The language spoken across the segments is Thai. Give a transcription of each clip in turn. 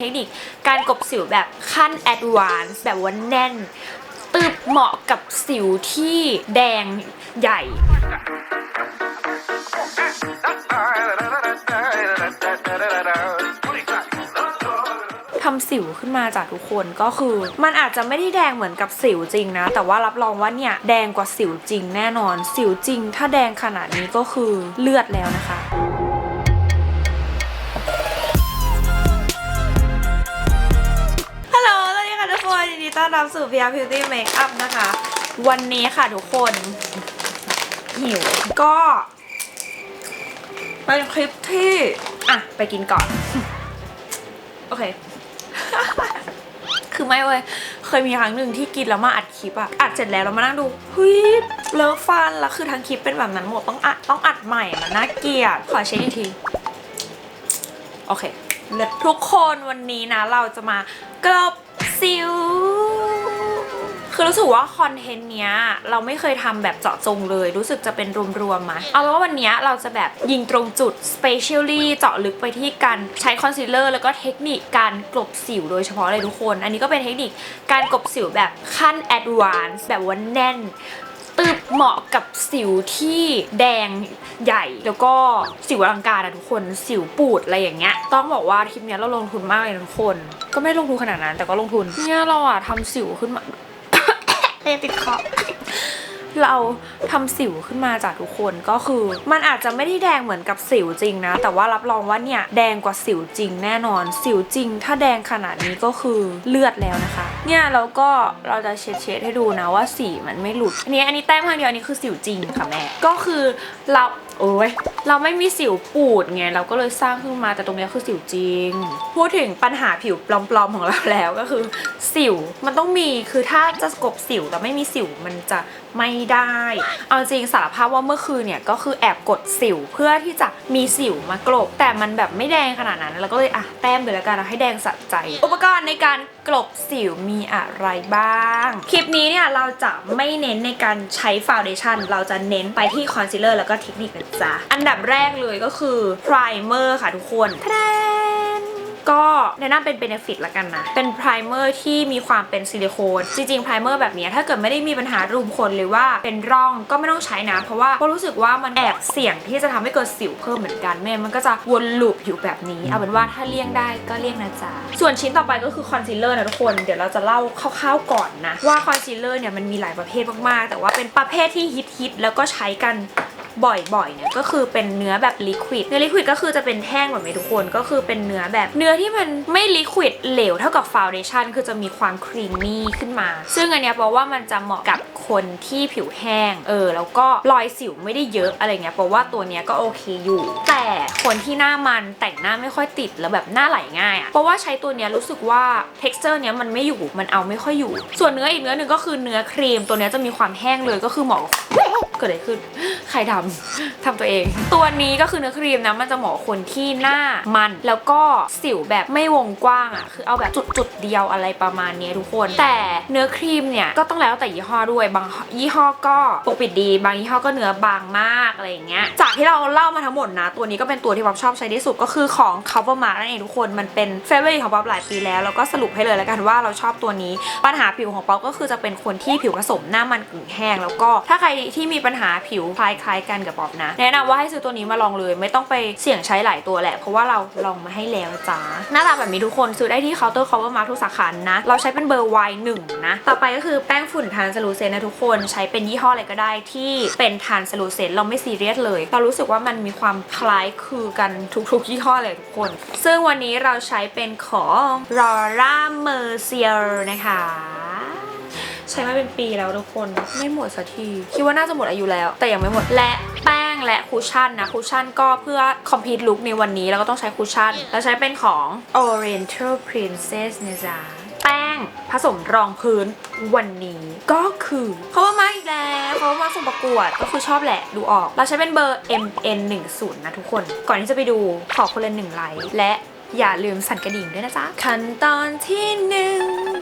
เทคนิคการกบสิวแบบขั้นแอดวานซ์แบบว่าแน่น ตึบเหมาะกับสิวที่แดงใหญ่ ทำสิวขึ้นมาจากทุกคนก็คือ มันอาจจะไม่ได้แดงเหมือนกับสิวจริงนะ แต่ว่ารับรองว่าเนี่ย แดงกว่าสิวจริงแน่นอน สิวจริง ถ้าแดงขนาดนี้ก็คือเลือดแล้วนะคะ ต้อนรับสู่ PR Beauty Makeup นะคะ วันนี้ค่ะทุกคน หิว ก็เป็นคลิปที่ อะ ไปกินก่อน โอเค คือไม่เว้ย เคยมีครั้งหนึ่งที่กินแล้วมาอัดคลิปอะอัดเสร็จแล้วเรามานั่งดูเฮ้ยเลิฟฟันแล้วคือทั้งคลิปเป็นแบบนั้นหมดต้องอัดต้องอัดใหม่มันน่าเกลียดขอเช็คอีกที โอเคทุกคนวันนี้นะเราจะมากรบสิว คือรู้สึกว่าคอนเทนต์เนี้ยเราไม่เคยทำแบบเจาะจงเลย รู้สึกจะเป็นรวมๆมาเอาเป็นว่าวันเนี้ยเราจะแบบยิงตรงจุด specially เจาะลึกไปที่การใช้คอนซีลเลอร์แล้วก็เทคนิคการกลบสิวโดยเฉพาะเลยทุกคน อันนี้ก็เป็นเทคนิคการกลบสิวแบบขั้น advanced แบบว่าแน่นตึบเหมาะกับสิวที่แดงใหญ่แล้วก็สิวอลังการอะทุกคนสิวปูดอะไรอย่างเงี้ยต้องบอกว่าทริปเนี้ยเราลงทุนมากเลยทุกคน ก็ไม่ลงทุนขนาดนั้นแต่ก็ลงทุนเนี่ยเราอะทำสิวขึ้นมา ติดคอ เราทำสิวขึ้นมาจากทุกคนก็คือ มันอาจจะไม่ได้แดงเหมือนกับสิวจริงนะ แต่ว่ารับรองว่าเนี่ยแดงกว่าสิวจริงแน่นอน สิวจริง ถ้าแดงขนาดนี้ก็คือเลือดแล้วนะคะ เนี่ยแล้วก็เราจะเช็ดเช็ดให้ดูนะว่าสีมันไม่หลุดอันนี้อันนี้แต้มข้างเดียวอันนี้คือสิวจริงค่ะแม่ก็คือเราโอ้ยเราไม่มีสิวปูดไงเราก็เลยสร้างขึ้นมาแต่ตรงนี้คือสิวจริง พูดถึงปัญหาผิวปลอมๆของเราแล้วก็คือ สิวมันต้องมีคือถ้าจะกบสิวแต่ไม่มีสิวมันจะไม่ได้ เอาจริงสารภาพว่าเมื่อคืนเนี่ยก็คือแอบกดสิวเพื่อที่จะมีสิวมากลบ แต่มันแบบไม่แดงขนาดนั้นเราก็เลยอะแต้มเลยแล้วกันให้แดงสะใจ อุปกรณ์ในการกลบสิวมีอะไรบ้าง คลิปนี้เนี่ยเราจะไม่เน้นในการใช้ฟาวเดชั่นเราจะเน้นไปที่คอนซีลเลอร์แล้วก็เทคนิคนะจ๊ะอันดับแรกเลยก็คือไพรเมอร์ค่ะทุกคนแทน ก็แนะนำเป็นเบนฟิตละกันนะ เป็นไพรเมอร์ที่มีความเป็นซิลิโคน จริงๆไพรเมอร์แบบนี้ถ้าเกิดไม่ได้มีปัญหารูมขนหรือว่าเป็นร่องก็ไม่ต้องใช้นะ เพราะว่าก็รู้สึกว่ามันแอบเสี่ยงที่จะทำให้เกิดสิวเพิ่มเหมือนกันไม่มันก็จะวนลูปอยู่แบบนี้ เอาเป็นว่าถ้าเลี่ยงได้ก็เลี่ยงนะจ๊ะ ส่วนชิ้นต่อไปก็คือคอนซีลเลอร์นะทุกคน เดี๋ยวเราจะเล่าคร่าวๆก่อนนะ ว่าคอนซีลเลอร์เนี่ยมันมีหลายประเภทมากๆ แต่ว่าเป็นประเภทที่ฮิตๆแล้วก็ใช้กัน บ่อยๆเนี่ยก็คือเป็นเนื้อแบบลิควิดเนื้อลิควิดก็คือจะเป็นแท่งแบบนี้ทุกคนก็คือเป็นเนื้อแบบเนื้อที่มันไม่ลิควิดเหลวเท่ากับฟาวเดชั่นคือจะมีความครีมมี่ขึ้นมา ซึ่งอันเนี้ยเพราะว่ามันจะเหมาะกับคนที่ผิวแห้งเออแล้วก็รอยสิวไม่ได้เยอะอะไรเงี้ยเพราะว่าตัวเนี้ยก็โอเคอยู่ แต่คนที่หน้ามันแต่งหน้าไม่ค่อยติดแล้วแบบหน้าไหลง่ายอะเพราะว่าใช้ตัวเนี้ยรู้สึกว่า t e x t อร์เนี้ยมันไม่อยู่มันเอาไม่ค่อยอยู่ ส่วนเนื้ออีกเนื้อหนึ่งก็คือเนื้อครีมตัวเนี้ยจะมีความแห้งเลยก็คือเหมาะ เกิดอะไรขึ้นใครทำทำตัวเอง ตัวนี้ก็คือเนื้อครีมนะมันจะเหมาะคนที่หน้ามัน แล้วก็สิวแบบไม่วงกว้างอะคือเอาแบบจุดๆเดียวอะไรประมาณนี้ทุกคน แต่เนื้อครีมเนี่ยก็ต้องแล้วแต่ยี่ห้อด้วยบางยี่ห้อก็ปกปิดดี บางยี่ห้อก็เนื้อบางมากอะไรอย่างเงี้ยจากที่เราเล่ามาทั้งหมดนะ ตัวนี้ก็เป็นตัวที่ป๊อปชอบใช้ที่สุดก็คือของ Cover Mark นั่นเองทุกคนมันเป็นเฟเวอร์ของป๊อปหลายปีแล้วแล้วก็สรุปให้เลยแล้วกันว่าเราชอบตัวนี้ ปัญหาผิวของป๊อปก็คือจะเป็นคนที่ผิวผสมหน้ามันกึ่งแห้งแล้วก็ถ้าใครที่มีปัญหาผิวคล้ายๆกันกับป๊อปนะ แนะนำว่าให้ซื้อตัวนี้มาลองเลย ไม่ต้องไปเสี่ยงใช้หลายตัวแหละ เพราะว่าเราลองมาให้แล้วจ้าหน้าตาแบบนี้ทุกคนซื้อได้ที่เคาน์เตอร์ Cover Mark ทุกสาขานะ เราใช้เป็นเบอร์ Y1 นะ ต่อไปก็คือแป้งฝุ่นทานสลูเซนนะทุกคนใช้เป็นยี่ห้ออะไรก็ได้ที่เป็นทานสลูเซนเราไม่ซีเรียสเลย เรารู้สึกว่ามันมีความคล้ายคือกันทุกๆยี่ห้อเลยทุกคน ซึ่งวันนี้เราใช้เป็นของ Laura Mercier นะคะ ใช้มาเป็นปีแล้วทุกคนไม่หมดสักที คิดว่าน่าจะหมดอายุแล้ว แต่ยังไม่หมดและแป้งและคุชชั่นนะคุชชั่นก็เพื่อคอมพลีทลุคในวันนี้แล้วก็ต้องใช้คุชชั่น แล้วใช้เป็นของ Oriental Princess นะจ๊ะแป้งผสมรองพื้นวันนี้ก็คือเขามาอีกแล้วเขามาส่งประกวดก็คือชอบแหละดูออก เราใช้เป็นเบอร์ MN10 นะทุกคน ก่อนที่จะไปดูขอคนละหนึ่งไลค์และอย่าลืมสั่นกระดิ่งด้วยนะจ๊ะขั้นตอนที่หนึ่ง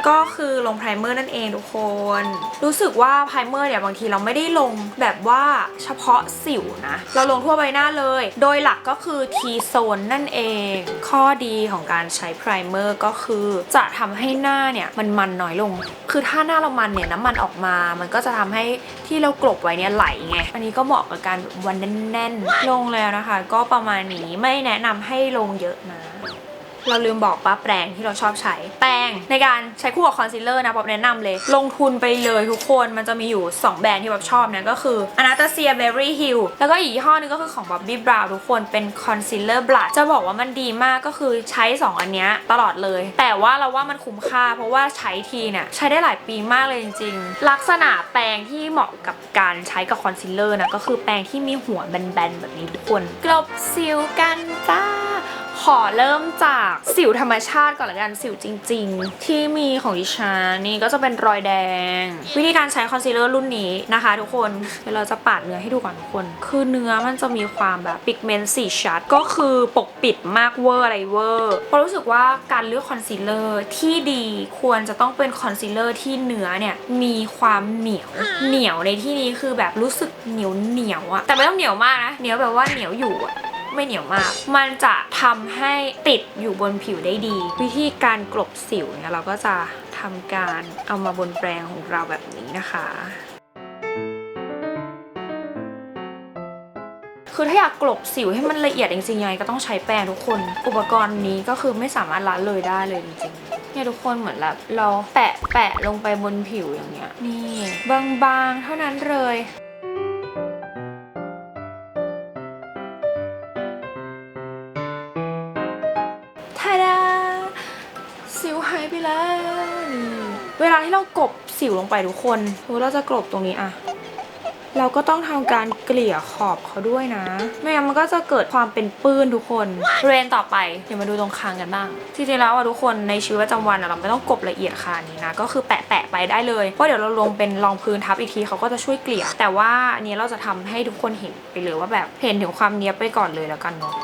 ก็คือลงไพรเมอร์นั่นเองทุกคน รู้สึกว่าไพรเมอร์เนี่ยบางทีเราไม่ได้ลงแบบว่าเฉพาะสิวนะ เราลงทั่วใบหน้าเลย โดยหลักก็คือ T zone นั่นเอง ข้อดีของการใช้ไพรเมอร์ก็คือจะทำให้หน้าเนี่ยมันมันน้อยลง คือถ้าหน้าเรามันเนี่ยน้ำมันออกมา มันก็จะทำให้ที่เรากลบไว้เนี่ยไหลไง อันนี้ก็เหมาะกับการวันแน่นๆ ลงแล้วนะคะ ก็ประมาณนี้ไม่แนะนำให้ลงเยอะนะ เราลืมบอกป้าแปรงที่เราชอบใช้ แปรงในการใช้คู่กับคอนซีลเลอร์นะป๊อบแนะนำเลย ลงทุนไปเลยทุกคนมันจะมีอยู่ 2 แบรนด์ที่ป๊อบชอบนะก็คือ Anastasia Berry Hill แล้วก็อีกยี่ห้อนึงก็คือของ Bobbi Brown ทุกคนเป็นคอนซีลเลอร์บลัชจะบอกว่ามันดีมากก็คือใช้ 2 อันนี้ตลอดเลย แต่ว่าเราว่ามันคุ้มค่า เพราะว่าใช้ทีเนี่ยใช้ได้หลายปีมากเลยจริง ๆ ลักษณะแปรงที่เหมาะกับการใช้กับคอนซีลเลอร์นะก็คือแปรงที่มีหัวแบนๆแบบนี้ทุกคนกลบสิวกันจ้า ขอเริ่มจากสิวธรรมชาติก่อนละกันสิวจริง ๆ ที่มีของดิฉันนี่ก็จะเป็นรอยแดง วิธีการใช้คอนซีลเลอร์รุ่นนี้นะคะทุกคนเดี๋ยวเราจะปาดเนื้อให้ดูก่อนทุกคน คือเนื้อมันจะมีความแบบปิกเมนต์สีชัด ก็คือปกปิดมากเวอร์อะไรเวอร์เพราะรู้สึกว่าการเลือกคอนซีลเลอร์ที่ดีควรจะต้องเป็นคอนซีลเลอร์ที่เนื้อเนี่ยมีความเหนียวเหนียวในที่นี้คือแบบรู้สึกเหนียวเหนียวอะแต่ไม่ต้องเหนียวมากนะเหนียวแบบว่าเหนียวอยู่อะ ไม่เหนียวมาก มันจะทำให้ติดอยู่บนผิวได้ดี วิธีการกลบสิวเนี่ยเราก็จะทำการเอามาบนแปรงของเราแบบนี้นะคะคือถ้าอยากกลบสิวให้มันละเอียดจริงๆยังไงก็ต้องใช้แปรงทุกคน อุปกรณ์นี้ก็คือไม่สามารถละเลยได้เลยจริงๆเนี่ยทุกคนเหมือนแบบเราแปะแปะลงไปบนผิวอย่างเงี้ยนี่บางๆเท่านั้นเลย หายไปแล้วนี่เวลาที่เรากบสิวลงไปทุกคนเราจะกลบตรงนี้อะเราก็ต้องทำการเกลี่ยขอบเขาด้วยนะ ไม่งั้นมันก็จะเกิดความเป็นปื้นทุกคนเรนต่อไปเดี๋ยวมาดูตรงคางกันบ้างจริงๆแล้วอะทุกคนในชีวิตประจำวันอะเราไม่ต้องกบละเอียดขนาดนี้นะ ก็คือแปะๆไปได้เลยเพราะเดี๋ยวเราลงเป็นรองพื้นทับอีกทีเขาก็จะช่วยเกลี่ย แต่ว่าอันนี้เราจะทำให้ทุกคนเห็นไปเลยว่าแบบเห็นถึงความเนี้ยบไปก่อนเลยแล้วกันเนาะ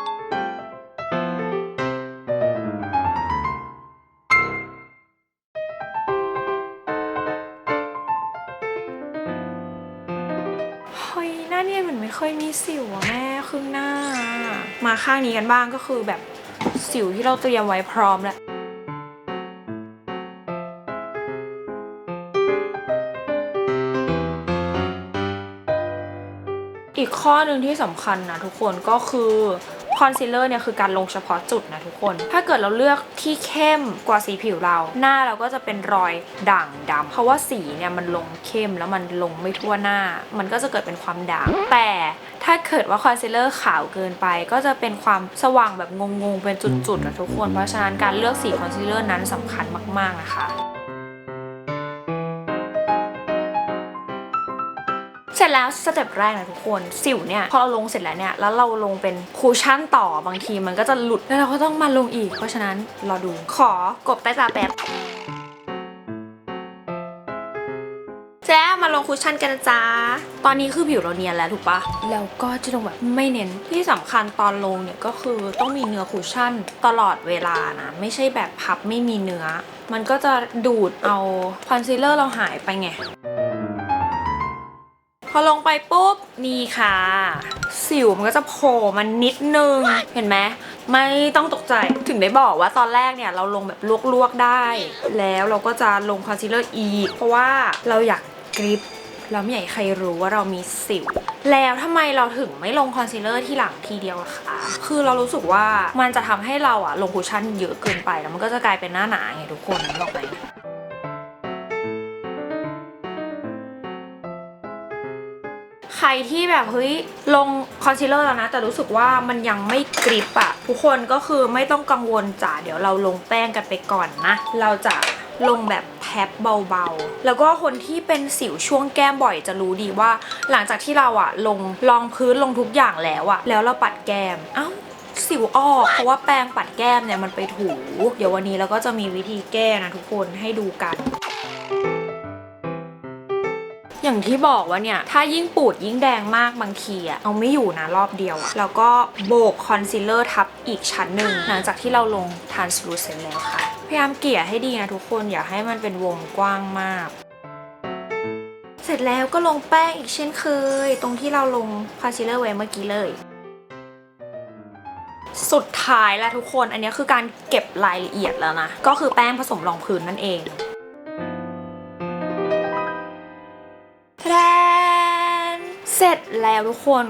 เนี่ยเหมือนไม่เคยมีสิวอะแม่ครึ่งหน้า มาข้างนี้กันบ้างก็คือแบบสิวที่เราเตรียมไว้พร้อมแล้วอีกข้อหนึ่งที่สำคัญนะทุกคนก็คือ อนซีลเลอร์เนี่ยคือการลงเฉพาะจุดนะทุกคน ถ้าเกิดเราเลือกที่เข้มกว่าสีผิวเรา หน้าเราก็จะเป็นรอยด่างดำเพราะว่าสีเนี่ยมันลงเข้มแล้วมันลงไม่ทั่วหน้า มันก็จะเกิดเป็นความด่าง แต่ถ้าเกิดว่าคอนซีลเลอร์ขาวเกินไป ก็จะเป็นความสว่างแบบงงๆเป็นจุดๆนะทุกคน เพราะฉะนั้นการเลือกสีคอนซีลเลอร์นั้นสำคัญมากๆนะคะ ร็จแล้วสเต็ปแรกนะทุกคนสิวเนี่ยพอเราลงเสร็จแล้วเนี่ยแล้วเราลงเป็นคูชั่นต่อบางทีมันก็จะหลุดแล้วเราก็ต้องมาลงอีก เพราะฉะนั้นรอดูขอกบใต้ตาแป๊บแจ้มาลงคูชั่นกันจ้า ตอนนี้คือผิวเราเนียนแล้วถูกปะแล้วก็จะลงแบบไม่เน้น ที่สำคัญตอนลงเนี่ยก็คือต้องมีเนื้อคูชั่นตลอดเวลานะ ไม่ใช่แบบพับไม่มีเนื้อ มันก็จะดูดเอาคอนซีลเลอร์เราหายไปไง พอลงไปปุ๊บนี่ค่ะ สิวมันก็จะโผล่มันนิดนึง เห็นไหมไม่ต้องตกใจถึงได้บอกว่าตอนแรกเนี่ยเราลงแบบลวกๆได้ แล้วเราก็จะลงคอนซีลเลอร์อีก เพราะว่าเราอยากกริปเราไม่อยากให้ใครรู้ว่าเรามีสิว แล้วทำไมเราถึงไม่ลงคอนซีลเลอร์ที่หลังทีเดียวอะคะ คือเรารู้สึกว่ามันจะทำให้เราอะลงคุชชั่นเยอะเกินไปแล้วมันก็จะกลายเป็นหน้าหนาไงทุกคนนึกออกไหม รที่แบบเฮ้ยลงคอนซีลเลอร์แล้วนะ แต่รู้สึกว่ามันยังไม่กริปอะทุกคนก็คือไม่ต้องกังวลจ้ะเดี๋ยวเราลงแป้งกันไปก่อนนะ เราจะลงแบบแท็บเบาๆ แล้วก็คนที่เป็นสิวช่วงแก้มบ่อยจะรู้ดีว่า หลังจากที่เราอะลงรองพื้นลงทุกอย่างแล้วอะแล้วเราปัดแก้มเอ้าสิวออกเพราะว่าแปรงปัดแก้มเนี่ยมันไปถู เดี๋ยววันนี้เราก็จะมีวิธีแก้นะทุกคนให้ดูกัน อย่างที่บอกว่าเนี่ย ถ้ายิ่งปูดยิ่งแดงมากบางทีอะเอาไม่อยู่นะรอบเดียวอะแล้วก็โบกคอนซีลเลอร์ทับอีกชั้นหนึ่งหลังจากที่เราลงทานสลูเซนแล้วค่ะ พยายามเกลี่ยให้ดีนะทุกคนอย่าให้มันเป็นวงกว้างมากเสร็จแล้วก็ลงแป้งอีกเช่นเคย ตรงที่เราลงคอนซีลเลอร์ไว้เมื่อกี้เลย สุดท้ายแล้วทุกคนอันนี้คือการเก็บรายละเอียดแล้วนะ ก็คือแป้งผสมรองพื้นนั่นเอง ร็จแล้วทุกคน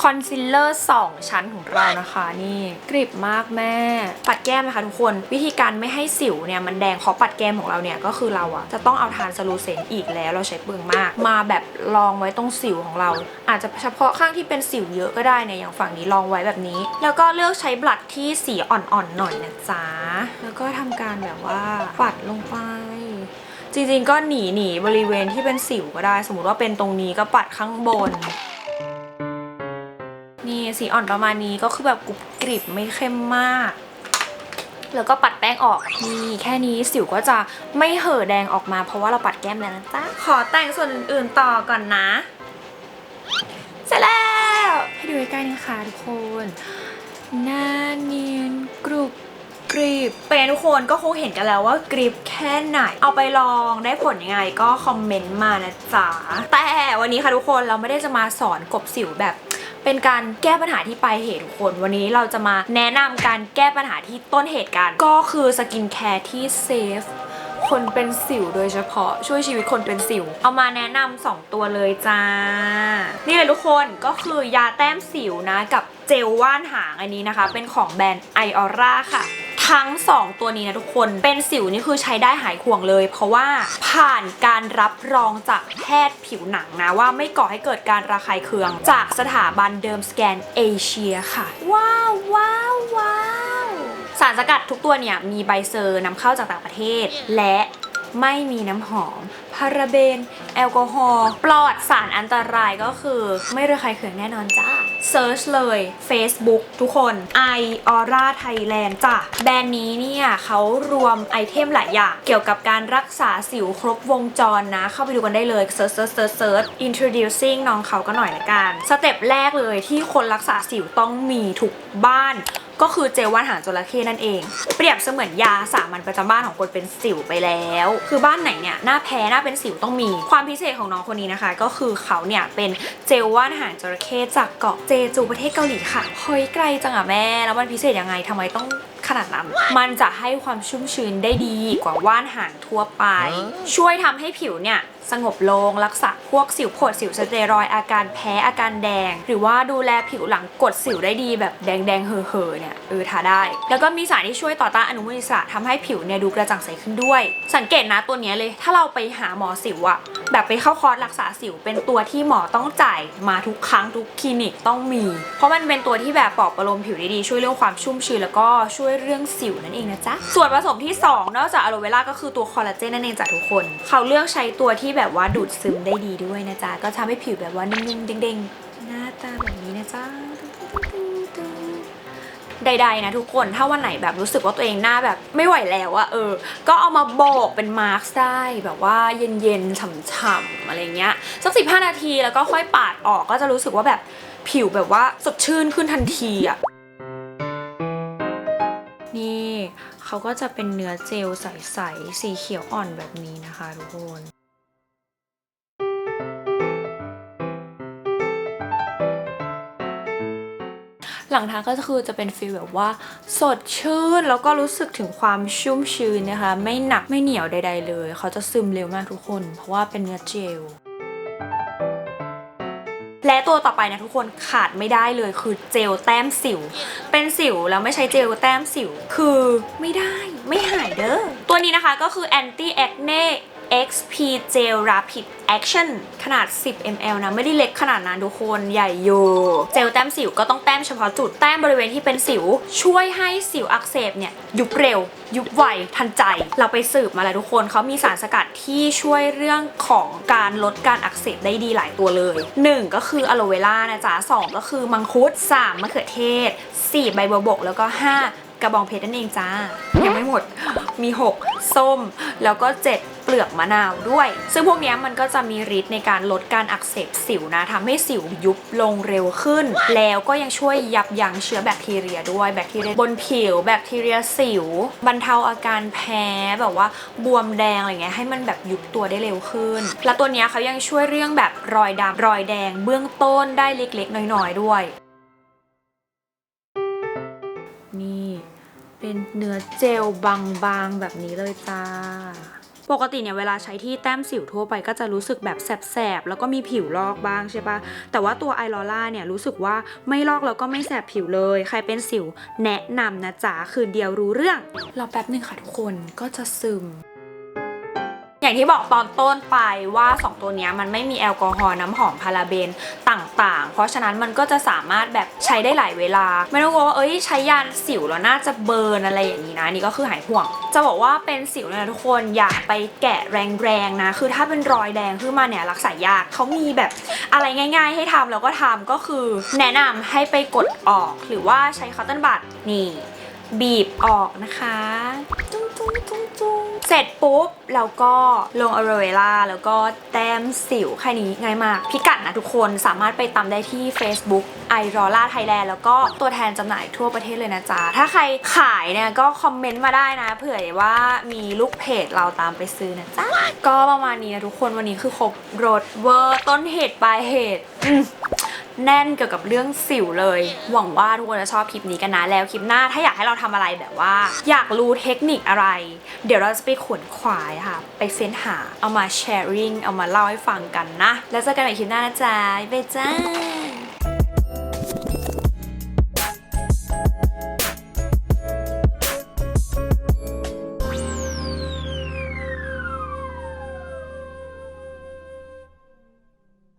คอนซีลเลอร์2ชั้นของเรานะคะนี่กริบมากแม่ ปัดแก้มนะคะทุกคนวิธีการไม่ให้สิวเนี่ยมันแดงเพราะปัดแก้มของเราเนี่ยก็คือเราอะจะต้องเอาทานสลูเซนอีกแล้วเราใช้เปลืองมาก มาแบบรองไว้ตรงสิวของเรา อาจจะเฉพาะข้างที่เป็นสิวเยอะก็ได้เนี่ยอย่างฝั่งนี้รองไว้แบบนี้ แล้วก็เลือกใช้บลัดที่สีอ่อนๆหน่อยนะจ๊ะแล้วก็ทำการแบบว่าปัดลงไป จริงๆก็หนีหนีบริเวณที่เป็นสิวก็ได้ สมมติว่าเป็นตรงนี้ก็ปัดข้างบน นี่สีอ่อนประมาณนี้ก็คือแบบกรุบกริบไม่เข้มมาก แล้วก็ปัดแป้งออกนี่แค่นี้สิวก็จะไม่เห่อแดงออกมาเพราะว่าเราปัดแก้มแล้วนะจ๊ะขอแต่งส่วนอื่นๆต่อก่อนนะ เสร็จแล้ว ให้ดูใกล้ๆนะคะทุกคนหน้าเนียนกรุบ กริบเป็นทุกคนก็คงเห็นกันแล้วว่ากริบแค่ไหน เอาไปลองได้ผลยังไงก็คอมเมนต์มานะจ๊ะแต่วันนี้ค่ะทุกคนเราไม่ได้จะมาสอนกบสิวแบบเป็นการแก้ปัญหาที่ปลายเหตุทุกคน วันนี้เราจะมาแนะนำการแก้ปัญหาที่ต้นเหตุกันก็คือสกินแคร์ที่เซฟคนเป็นสิวโดยเฉพาะช่วยชีวิตคนเป็นสิว เอามาแนะนำสองตัวเลยจ้า นี่เลยทุกคนก็คือยาแต้มสิวนะกับเจลว่านหางอันนี้นะคะ เป็นของแบรนด์ไอออร่าค่ะ ทั้ง 2 ตัวนี้นะทุกคน เป็นสิวนี่คือใช้ได้หายห่วงเลย เพราะว่าผ่านการรับรองจากแพทย์ผิวหนังนะว่าไม่ก่อให้เกิดการระคายเคือง จากสถาบันเดิมสแกนเอเชียค่ะ ว้าวว้าวว้าวสารสกัดทุกตัวเนี่ยมีใบเซอร์นำเข้าจากต่างประเทศ และ ไม่มีน้ำหอม พาราเบน แอลกอฮอล์ ปลอดสารอันตรายก็คือ ไม่ระคายเคืองแน่นอนจ้าเซิร์ชเลย Facebook ทุกคน i aura Thailand จ้ะ แบรนด์นี้เนี่ยเขารวมไอเทมหลายอย่าง เกี่ยวกับการรักษาสิวครบวงจรนะ เข้าไปดูกันได้เลยเซิร์ชเซิร์ชเซิร์ชเซิร์ช introducing น้องเขาก็หน่อยละกัน สเต็ปแรกเลยที่คนรักษาสิวต้องมีทุกบ้าน ก็คือเจลว่านหางจระเข้นั่นเอง เปรียบเสมือนยาสามัญประจำบ้านของคนเป็นสิวไปแล้ว คือบ้านไหนเนี่ยหน้าแพ้หน้าเป็นสิวต้องมี ความพิเศษของน้องคนนี้นะคะ ก็คือเขาเนี่ยเป็นเจลว่านหางจระเข้จากเกาะเจจูประเทศเกาหลีค่ะเฮ้ยไกลจังอะแม่ แล้วมันพิเศษยังไงทำไมต้องขนาดนั้น มันจะให้ความชุ่มชื้นได้ดีกว่าว่านหางทั่วไป ช่วยทำให้ผิวเนี่ย สงบลงรักษาพวกสิวผดสิวสเตียรอยอาการแพ้อาการแดง หรือว่าดูแลผิวหลังกดสิวได้ดีแบบแดงแดงเห่อเห่อๆเนี่ยเออทาได้ แล้วก็มีสารที่ช่วยต่อต้านอนุมูลอิสระทำให้ผิวเนี่ยดูกระจ่างใสขึ้นด้วย สังเกตนะตัวนี้เลย ถ้าเราไปหาหมอสิวอะแบบไปเข้าคอร์สรักษาสิว เป็นตัวที่หมอต้องจ่ายมาทุกครั้งทุกคลินิกต้องมี เพราะมันเป็นตัวที่แบบปลอบประโลมผิวได้ดีช่วยเรื่องความชุ่มชื้นแล้วก็ช่วยเรื่องสิวนั่นเองนะจ๊ะส่วนผสมที่สองนอกจากอะโลเวราก็คือตัวคอลลาเจนนั่นเองจ้ะทุกคน เขาเลือกใช้ตัวที่แบบว่าดูดซึมได้ดีด้วยนะจ๊ะ ก็ทำให้ผิวแบบว่านิ่มๆเด้งๆ หน้าตาแบบนี้นะจ๊ะใดๆนะทุกคนถ้าวันไหนแบบรู้สึกว่าตัวเองหน้าแบบไม่ไหวแล้วอะเออ ก็เอามาโบกเป็นมาร์กได้แบบว่าเย็นๆฉ่ำๆอะไรเงี้ยสักสิบห้านาทีแล้วก็ค่อยปาดออกก็จะรู้สึกว่าแบบผิวแบบว่าสดชื่นขึ้นทันทีอะนี่เขาก็จะเป็นเนื้อเจลใสๆสีเขียวอ่อนแบบนี้นะคะทุกคน หลังทานก็คือจะเป็นฟีลแบบว่า สดชื่น แล้วก็รู้สึกถึงความชุ่มชื้นนะคะ ไม่หนักไม่เหนียวใด ๆ เลย เขาจะซึมเร็วมากทุกคน เพราะว่าเป็นเนื้อเจลและตัวต่อไปนะทุกคนขาดไม่ได้เลยคือเจลแต้มสิว เป็นสิวแล้วไม่ใช้เจลแต้มสิว คือไม่ได้ไม่หายเด้อตัวนี้นะคะก็คือ anti acne XP Gel Rapid Action ขนาด 10 ml นะ ไม่ได้เล็กขนาดนั้นทุกคนใหญ่อยู่เจลแต้มสิวก็ต้องแต้มเฉพาะจุดแต้มบริเวณที่เป็นสิว ช่วยให้สิวอักเสบเนี่ย ยุบเร็ว ยุบไว ทันใจ เราไปสืบมาแล้วทุกคนเขามีสารสกัดที่ช่วยเรื่องของการลดการอักเสบได้ดีหลายตัวเลย 1 ก็คืออะโลเวล่านะจ๊ะ2ก็คือมังคุด 3มะเขือเทศ 4 ใบบัวบกแล้วก็ 5กระบองเพชรนั่นเองจ้า ยังไม่หมดมี 6 ส้มแล้วก็ 7 ลือกมะนาวด้วย ซึ่งพวกนี้มันก็จะมีฤทธิ์ในการลดการอักเสบสิวนะทำให้สิวยุบลงเร็วขึ้น แล้วก็ยังช่วยยับยั้งเชื้อแบคทีเรียด้วยแบคทีเรียบนผิว แบคทีเรียสิว บรรเทาอาการแพ้แบบว่าบวมแดงอะไรเงี้ยให้มันแบบยุบตัวได้เร็วขึ้น แล้วตัวนี้เขายังช่วยเรื่องแบบรอยดำรอยแดง เบื้องต้นได้เล็กๆ น้อยๆด้วยนี่ เป็นเนื้อเจลบางๆ แบบนี้เลยจ้า ปกติเนี่ยเวลาใช้ที่แต้มสิวทั่วไปก็จะรู้สึกแบบแสบๆ แล้วก็มีผิวลอกบ้างใช่ปะแต่ว่าตัวไอรอล่าเนี่ยรู้สึกว่าไม่ลอกแล้วก็ไม่แสบผิวเลย ใครเป็นสิวแนะนำนะจ๊ะคืนเดียวรู้เรื่อง รอแป๊บหนึ่งค่ะทุกคนก็จะซึม อย่างที่บอกตอนต้นไปว่า 2 ตัวนี้มันไม่มีแอลกอฮอล์น้ำหอมพาราเบนต่างๆ เพราะฉะนั้นมันก็จะสามารถแบบใช้ได้หลายเวลา ไม่ต้องกลัวว่าเอ้ยใช้ยาสิวแล้วน่าจะเบิร์นอะไรอย่างนี้นะนี่ก็คือหายห่วง จะบอกว่าเป็นสิวเนี่ยทุกคนอย่าไปแกะแรงๆนะ คือถ้าเป็นรอยแดงขึ้นมาเนี่ยรักษายากเขามีแบบอะไรง่าย ๆ ให้ทำแล้วก็ทำก็คือแนะนำให้ไปกดออก หรือว่าใช้คัตเติ้ลบัตนี่บีบออกนะคะจุ้งจุ้งจุ้ง เสร็จปุ๊บแล้วก็ลงอะโรเวล่าแล้วก็แต้มสิวแค่นี้ง่ายมาก พิกัดนะทุกคนสามารถไปตามได้ที่ Facebook i r o l a Thailand แล้วก็ตัวแทนจำหน่ายทั่วประเทศเลยนะจ๊ะ ถ้าใครขายเนี่ยก็คอมเมนต์มาได้นะ เผื่อว่ามีลูกเพจเราตามไปซื้อนะจ๊ะ ก็ประมาณนี้นะทุกคนวันนี้คือครบรถเวอร์ต้นเหตุปลายเหตุ แน่นเกี่ยวกับเรื่องสิวเลย หวังว่าทุกคนจะชอบคลิปนี้กันนะ แล้วคลิปหน้าถ้าอยากให้เราทำอะไรแบบว่า อยากรู้เทคนิคอะไร เดี๋ยวเราจะไปขวนขวายค่ะ ไปเฟ้นหาเอามาแชร์ริงเอามาเล่าให้ฟังกันนะ แล้วเจอกันใหม่คลิปหน้านะจ๊ะบ๊ายจ้า